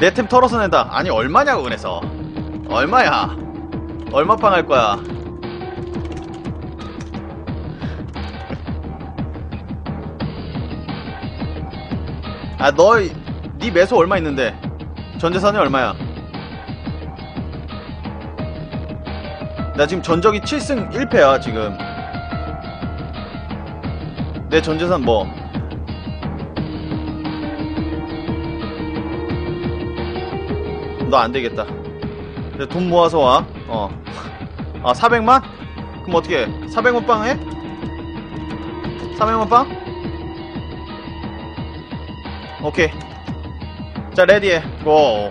내 템 털어서 낸다. 아니 얼마냐고 그래서. 얼마야? 얼마 빵 할 거야? 아, 너, 네 매수 얼마 있는데? 전재산이 얼마야? 나 지금 전적이 7승 1패야, 지금. 내 전재산 뭐. 너 안 되겠다. 돈 모아서 와. 어. 아, 400만? 그럼 어떻게 해? 400원 빵 해? 400원 빵? 오케이. 자, 레디해. 고.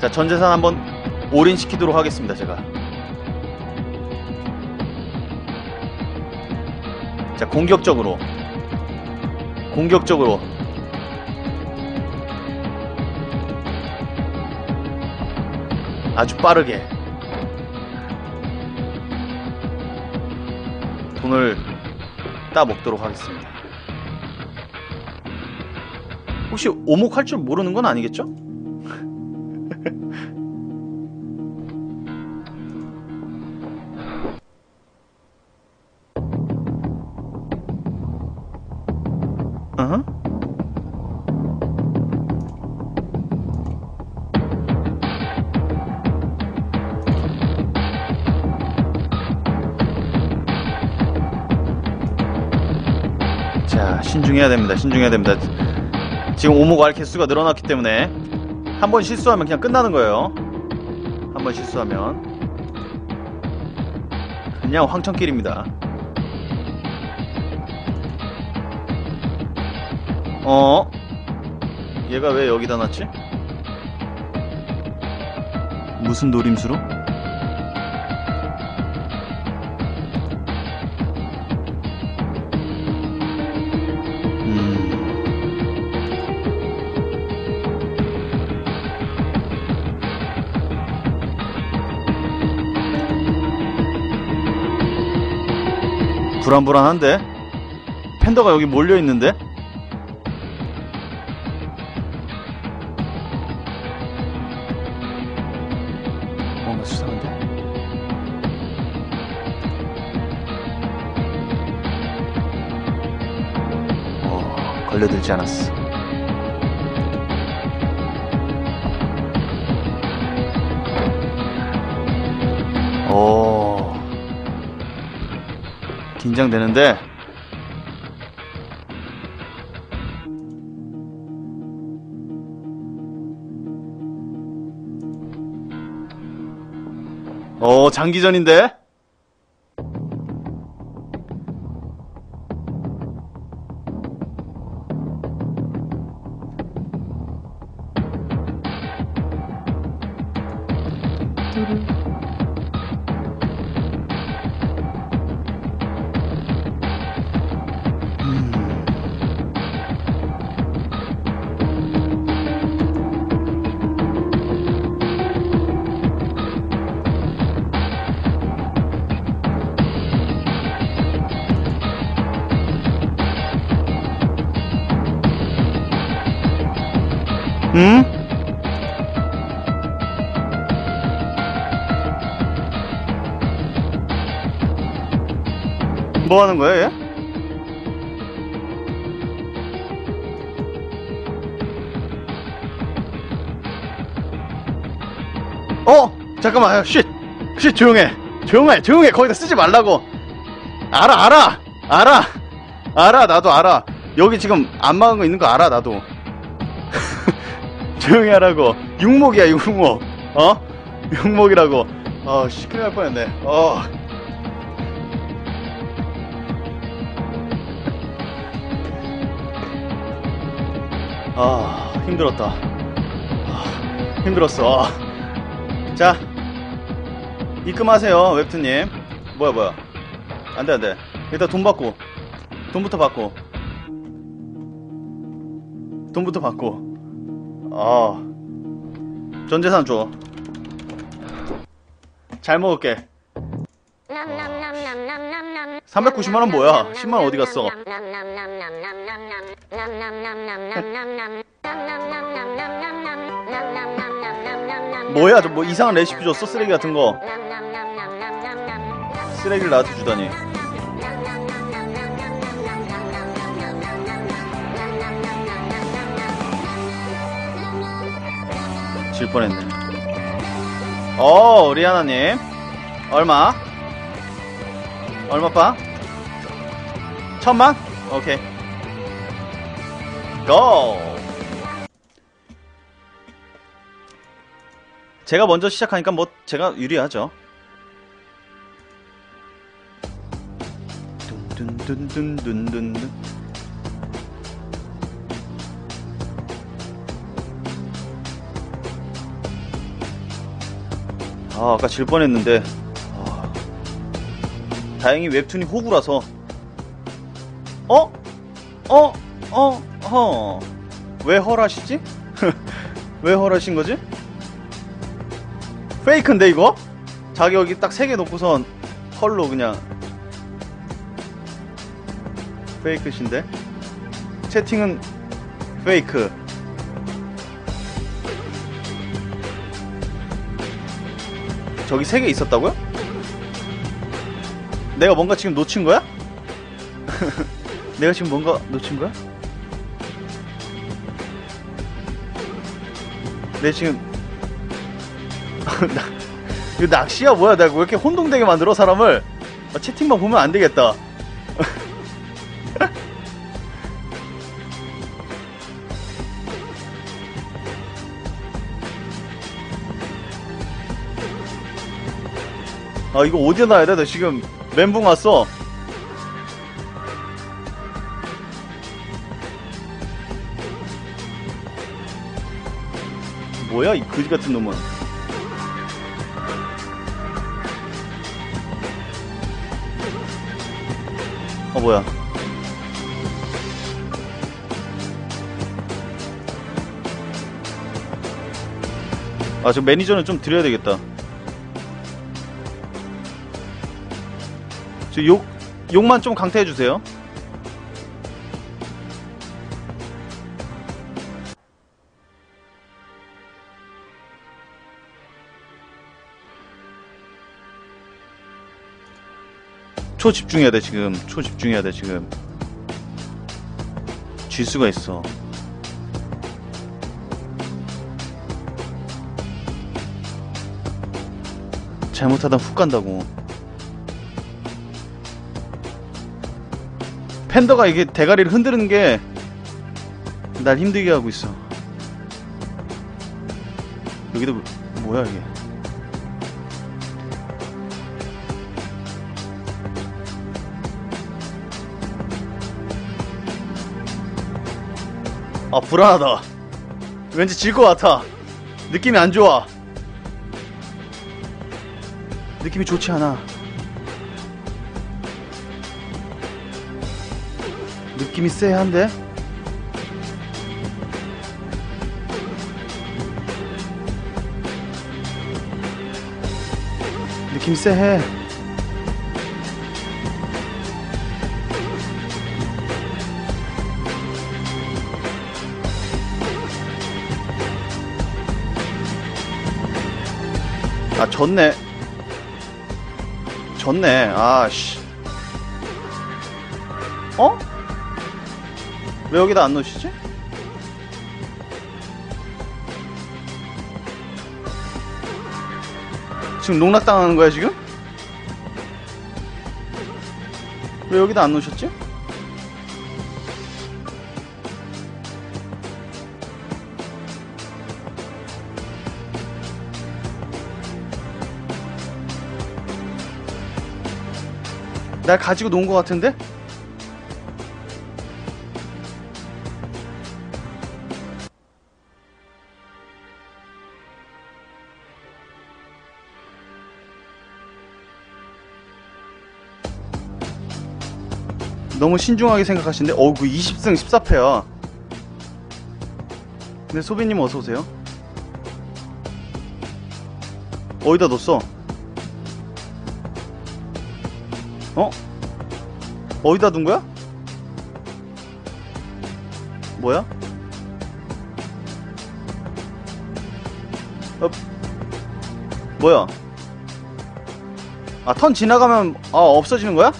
자, 전 재산 한번 올인시키도록 하겠습니다, 제가. 자, 공격적으로. 공격적으로. 아주 빠르게. 돈을 따 먹도록 하겠습니다. 혹시 오목할 줄 모르는 건 아니겠죠? 자, 신중해야 됩니다. 신중해야 됩니다. 지금 오목 알 개수가 늘어났기 때문에 한 번 실수하면 그냥 끝나는 거예요. 한 번 실수하면 그냥 황천길입니다. 어? 얘가 왜 여기다 놨지? 무슨 노림수로? 불안불안한데? 팬더가 여기 몰려있는데? 뭔가 수상한데? 어, 걸려들지 않았어. 되는데 어 장기전인데 뭐 하는 거야, 얘? 어! 잠깐만, 쉿! 쉿, 조용해! 조용해! 조용해! 거기다 쓰지 말라고! 알아, 알아! 알아! 알아, 나도 알아! 여기 지금 안 막은 거 있는 거 알아, 나도. 조용히 하라고. 육목이야, 육목. 어? 육목이라고. 어, 씨, 큰일 날 뻔했네. 어. 아, 힘들었다. 아, 힘들었어. 자, 입금하세요, 웹툰님. 뭐야, 뭐야. 안 돼, 안 돼. 일단 돈 받고. 돈부터 받고. 돈부터 받고. 아, 전재산 줘. 잘 먹을게. 390만원 뭐야? 10만원 어디 갔어? 뭐야 저 뭐 이상한 레시피 줬어 쓰레기 같은 거 쓰레기를 나한테 주다니 질 뻔했네 어 리아나님 얼마? 얼마 빠? 천만? 오케이 고! 제가 먼저 시작하니까 뭐 제가 유리하죠. 둔둔둔둔둔둔. 아, 아까 질 뻔했는데. 아, 다행히 웹툰이 호구라서. 어? 어? 어? 어? 왜 헐하시지? 왜 헐하신 거지? 페이크인데 이거? 자기 여기 딱세개 놓고선 헐로 그냥 페이크신데 채팅은 페이크 저기 세개 있었다고요? 내가 뭔가 지금 놓친 거야? 내가 지금 뭔가 놓친 거야? 내 지금 나, 이거 낚시야 뭐야? 내가 왜 이렇게 혼동되게 만들어 사람을? 아, 채팅만 보면 안 되겠다. 아 이거 어디에 놔야 돼? 나 지금 멘붕 왔어. 뭐야 이 거지 같은 놈은? 어 뭐야? 아 저 매니저는 좀 드려야 되겠다. 저 욕 욕만 좀 강타해 주세요. 초 집중해야 돼 지금. 초 집중해야 돼 지금. 질 수가 있어. 잘못하다 훅 간다고 팬더가 이게 대가리를 흔드는 게 날 힘들게 하고 있어. 여기도 뭐- 뭐야 이게? 아 불안하다. 왠지 질 것 같아. 느낌이 안 좋아. 느낌이 좋지 않아 느낌이 쎄한데. 느낌 쎄해. 아 졌네. 졌네. 아씨 왜 여기다 안 넣으시지? 지금 농락당하는 거야 지금? 왜 여기다 안 넣으셨지? 날 가지고 논것 같은데? 너무 신중하게 생각하시는데 어우 그 20승 14패야 네 소비님 어서오세요 어디다 뒀어? 어? 어디다 둔 거야? 뭐야? 어, 뭐야? 아, 턴 지나가면, 아, 없어지는 거야?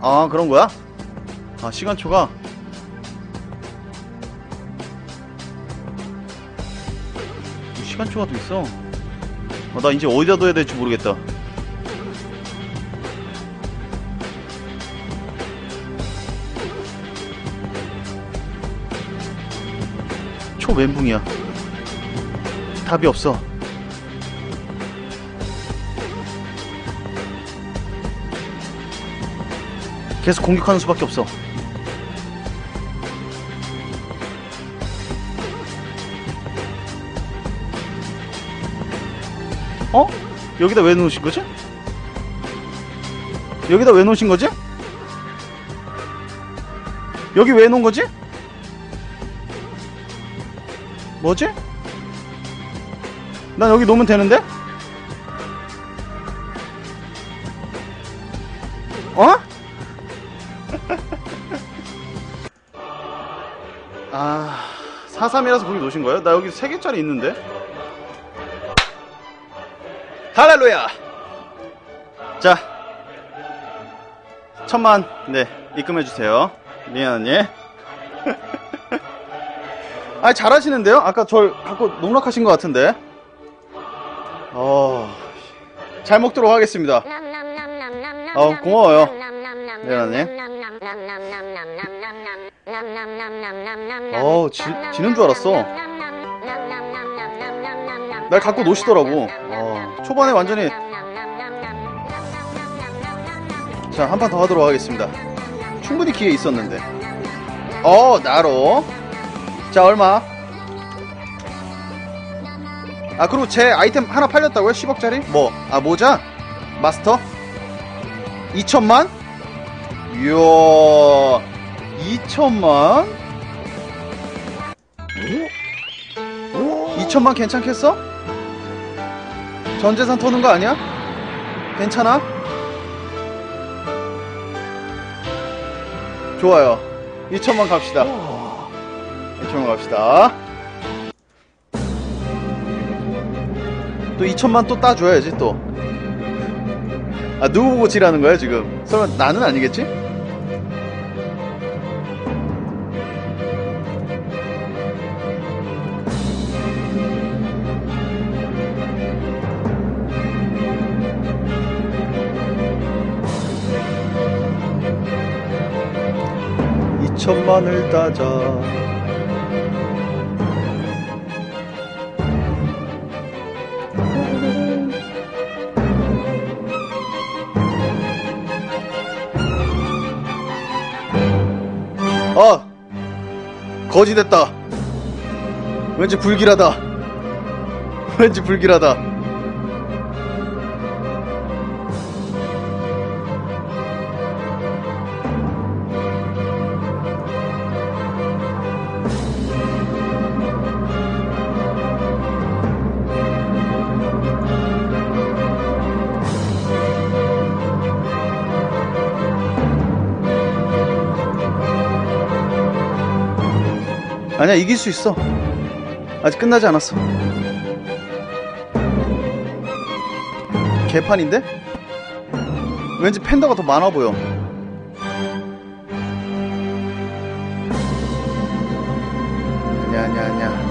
아, 그런 거야? 아, 시간초가. 시간초가 또 있어. 아, 나 이제 어디다 둬야 될지 모르겠다. 초멘붕이야. 답이 없어. 계속 공격하는 수밖에 없어. 어? 여기다 왜 놓으신 거지? 여기다 왜 놓으신 거지? 여기 왜 놓은 거지? 뭐지? 난 여기 놓으면 되는데? 어? 아, 43이라서 거기 놓으신 거예요? 나 여기 3개짜리 있는데? 할렐루야! 자, 천만, 네, 입금해주세요. 미안해. 아, 잘하시는데요? 아까 절 갖고 농락하신 것 같은데? 어, 잘 먹도록 하겠습니다. 어, 고마워요. 미안하네. 어, 어, 지, 지는 줄 알았어. 날 갖고 노시더라고. 어, 초반에 완전히, 자, 한 판 더 하도록 하겠습니다. 충분히 기회 있었는데. 어, 나로. 자, 얼마? 아, 그리고 제 아이템 하나 팔렸다고요? 10억짜리? 뭐? 아, 모자? 마스터? 2천만? 이야, 2천만? 2천만 괜찮겠어? 전 재산 터는 거 아니야? 괜찮아? 좋아요. 2천만 갑시다. 2천만 갑시다. 또 2천만 또 따줘야지 또. 아 누구 보고 지라는 거야 지금? 설마 나는 아니겠지? 천만을 따자. 아 거지 됐다. 왠지 불길하다. 왠지 불길하다 아니야 이길 수 있어 아직 끝나지 않았어 개판인데? 왠지 팬더가 더 많아 보여 아니야 아니야 아니야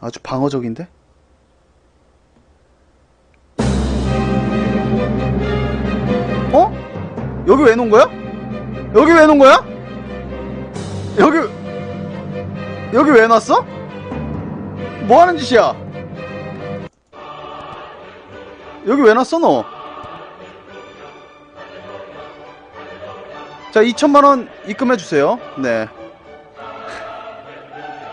아주 방어적인데? 왜 놓은 거야? 여기 왜 놓은 거야? 여기 여기 왜 놨어? 뭐 하는 짓이야? 여기 왜 놨어 너? 자 2천만 원 입금해 주세요. 네.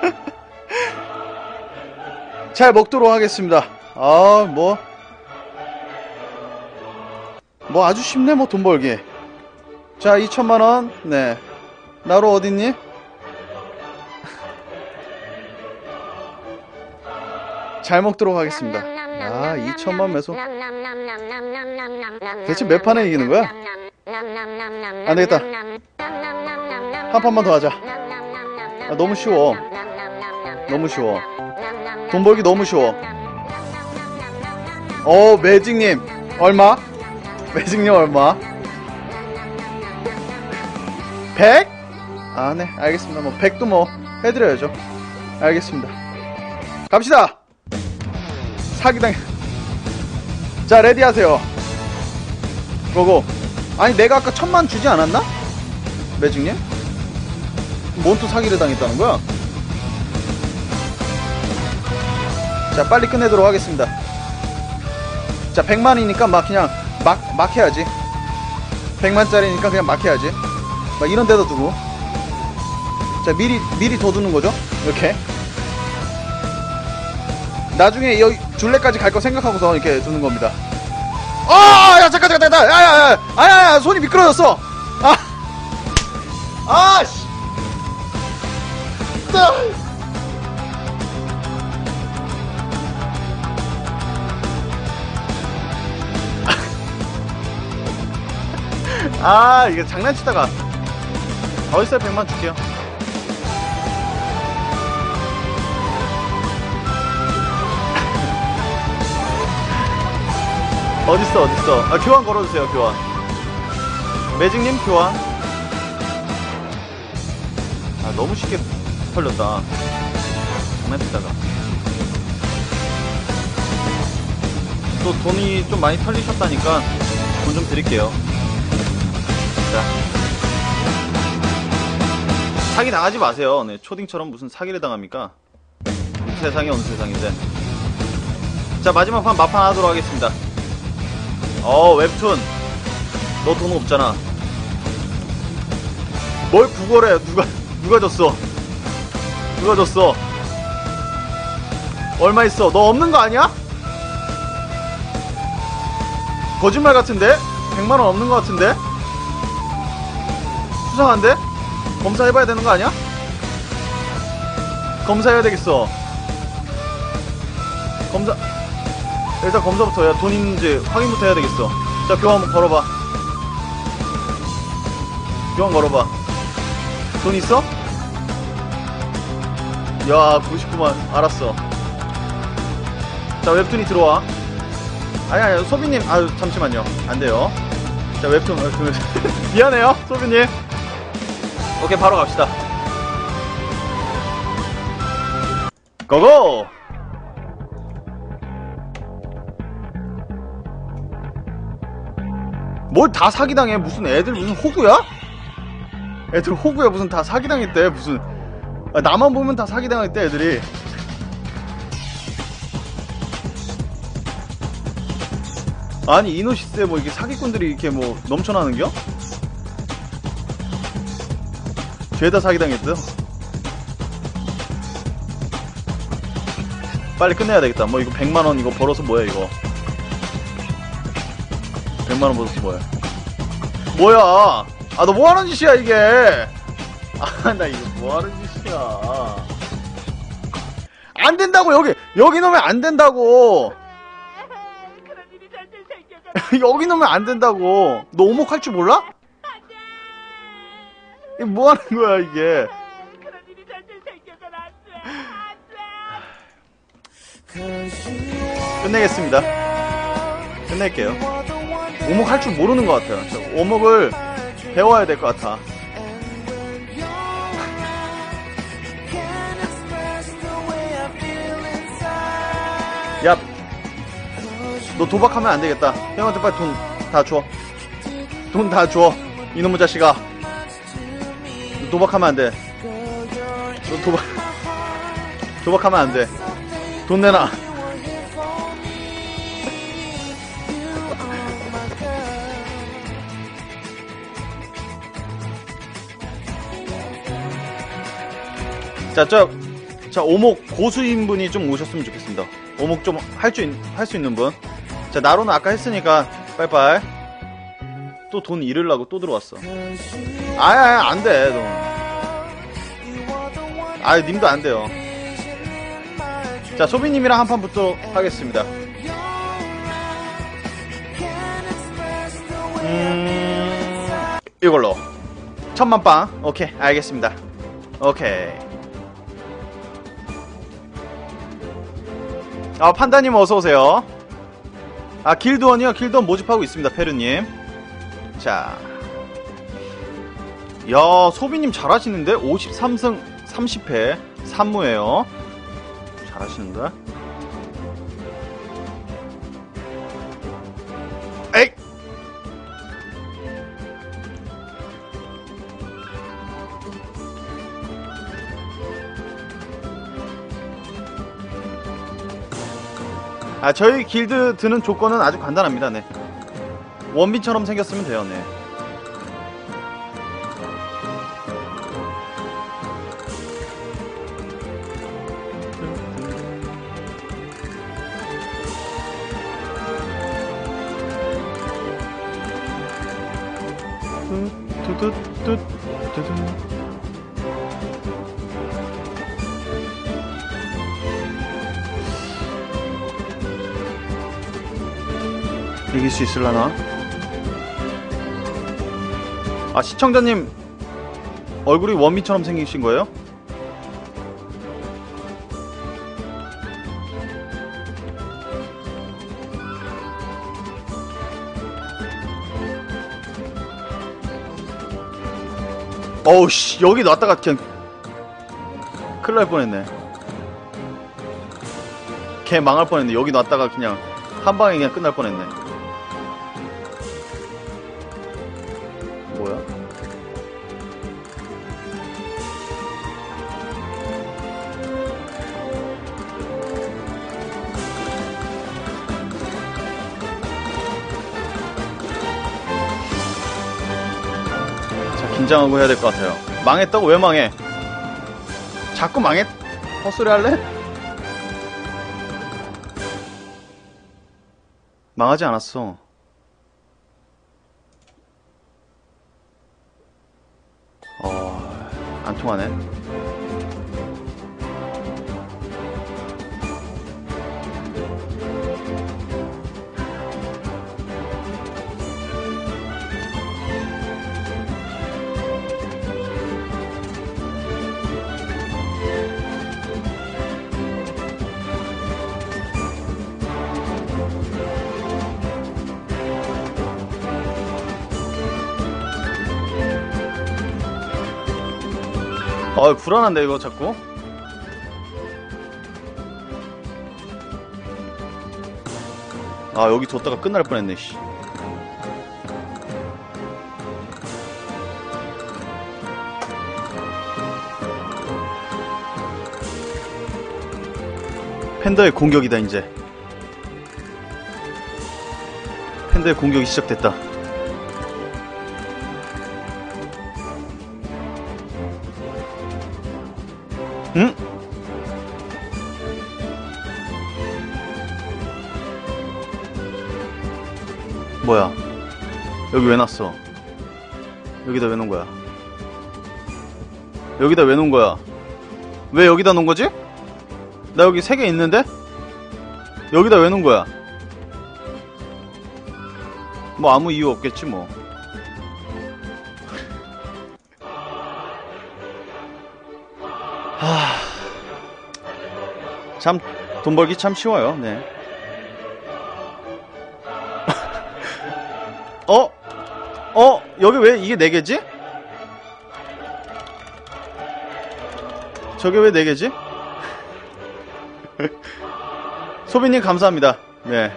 잘 먹도록 하겠습니다. 아, 뭐. 뭐 아주 쉽네, 뭐 돈 벌기. 자, 2천만원. 네. 나로 어딨니? 잘 먹도록 하겠습니다. 아, 2천만 매소. 대체 몇 판에 이기는 거야? 안 되겠다. 한 판만 더 하자. 아, 너무 쉬워. 너무 쉬워. 돈 벌기 너무 쉬워. 어, 매직님. 얼마? 매직님 얼마? 100? 아, 네. 알겠습니다. 뭐, 100도 뭐, 해드려야죠. 알겠습니다. 갑시다! 사기당. 자, 레디 하세요. 고고. 아니, 내가 아까 천만 주지 않았나? 매직님? 뭔 또 사기를 당했다는 거야? 자, 빨리 끝내도록 하겠습니다. 자, 100만이니까 막 그냥 막, 막 해야지. 100만짜리니까 그냥 막 해야지. 막 이런 데다 두고. 자, 미리, 미리 더 두는 거죠? 이렇게. 나중에 여기 줄레까지 갈 거 생각하고서 이렇게 두는 겁니다. 아, 야, 잠깐, 잠깐, 잠깐, 야, 야, 야, 야, 야, 야, 손이 미끄러졌어. 아, 아, 씨. 아. 아, 이거 장난치다가. 어딨어요? 100만 줄게요. 어딨어, 어딨어. 아, 교환 걸어주세요, 교환. 매직님, 교환. 아, 너무 쉽게 털렸다. 장난치다가. 또 돈이 좀 많이 털리셨다니까 돈 좀 드릴게요. 사기 당하지 마세요. 네, 초딩처럼 무슨 사기를 당합니까? 세상이 어느 세상인데. 자, 마지막 판 마판 하도록 하겠습니다. 어, 웹툰. 너 돈 없잖아. 뭘 구걸해? 누가, 누가 줬어? 누가 줬어? 얼마 있어? 너 없는 거 아니야? 거짓말 같은데? 100만원 없는 거 같은데? 수상한데? 검사해봐야 되는 거 아니야? 검사해야 되겠어. 검사, 일단 검사부터 해야 돈 있는지 확인부터 해야 되겠어. 자, 교환 한번 걸어봐. 교환 걸어봐. 돈 있어? 야, 99만. 알았어. 자, 웹툰이 들어와. 아니, 아니, 소비님. 아유, 잠시만요. 안 돼요. 자, 웹툰, 웹툰. 미안해요, 소비님. 오케이, 바로 갑시다. 고고! 뭘 다 사기당해? 무슨 애들 무슨 호구야? 애들 호구야 무슨 다 사기당했대 무슨 아, 나만 보면 다 사기당했대 애들이 아니 이노시스에 뭐 이게 사기꾼들이 이렇게 뭐 넘쳐나는겨? 죄다 사기당했어 빨리 끝내야 되겠다. 뭐 이거 100만원 이거 벌어서 뭐야 이거? 100만원 벌어서 뭐야? 뭐야? 아 너 뭐하는 짓이야 이게? 아 나 이거 뭐하는 짓이야? 안 된다고 여기 여기 놓으면 안 된다고. 여기 놓으면 안 된다고. 너 오목 할 줄 몰라? 뭐 하는 거야 이게 그런 일이 절대 생겨가 안돼 끝내겠습니다 끝낼게요 오목 할 줄 모르는 것 같아요 저 오목을 배워야 될 것 같아 야, 너 도박하면 안 되겠다. 형한테 빨리 돈 다 줘. 돈 다 줘. 이놈의 자식아. 너 도박하면 안 돼. 너 도박, 도박하면 안 돼. 돈 내놔. 자, 저, 자, 오목 고수인 분이 좀 오셨으면 좋겠습니다. 오목 좀할 줄, 할수 있는 분. 자, 나로는 아까 했으니까, 빨빨. 또 돈 잃으려고 또 들어왔어. 아야, 안 돼, 너. 아 님도 안 돼요. 자 소비님이랑 한 판 붙도록 하겠습니다. 음 이걸로 천만 빵 오케이 알겠습니다. 오케이. 아 판다님 어서 오세요. 아 길드원이요 길드원 모집하고 있습니다 페르님. 자. 야 소비님 잘하시는데 53승 30패. 3무예요. 잘하시는데? 에이! 아, 저희 길드 드는 조건은 아주 간단합니다, 네. 원빈처럼 생겼으면 돼요, 네. 뚜뚜뚜 뚜뚜. 이길 수 있을라나? 아 시청자님 얼굴이 원미처럼 생기신 거예요? 어우씨 여기 놨다가 그냥 큰일 날 뻔했네. 걔 망할 뻔했네. 여기 놨다가 그냥 한 방에 그냥 끝날 뻔했네 자, 긴장하고 해야 될 것 같아요. 망했다고 왜 망해? 자꾸 망했? 헛소리 할래? 망하지 않았어. 어, 안 통하네. 어, 불안한데, 이거 자꾸? 아, 여기 뒀다가 끝날 뻔했네, 씨. 팬더의 공격이다, 이제. 팬더의 공격이 시작됐다. 여기 왜 놨어? 여기다 왜 놓은 거야? 여기다 왜 놓은 거야? 왜 여기다 놓은 거지? 나 여기 세 개 있는데? 여기다 왜 놓은 거야? 뭐 아무 이유 없겠지 뭐. 참돈 벌기 참 쉬워요. 네. 어? 어? 여기 왜 이게 4개지? 저게 왜 4개지? 소비님 감사합니다. 네.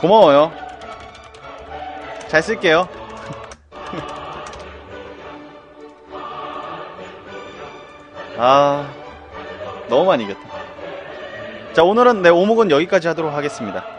고마워요. 잘 쓸게요. 아, 너무 많이 이겼다. 자, 오늘은 내 오목은 여기까지 하도록 하겠습니다.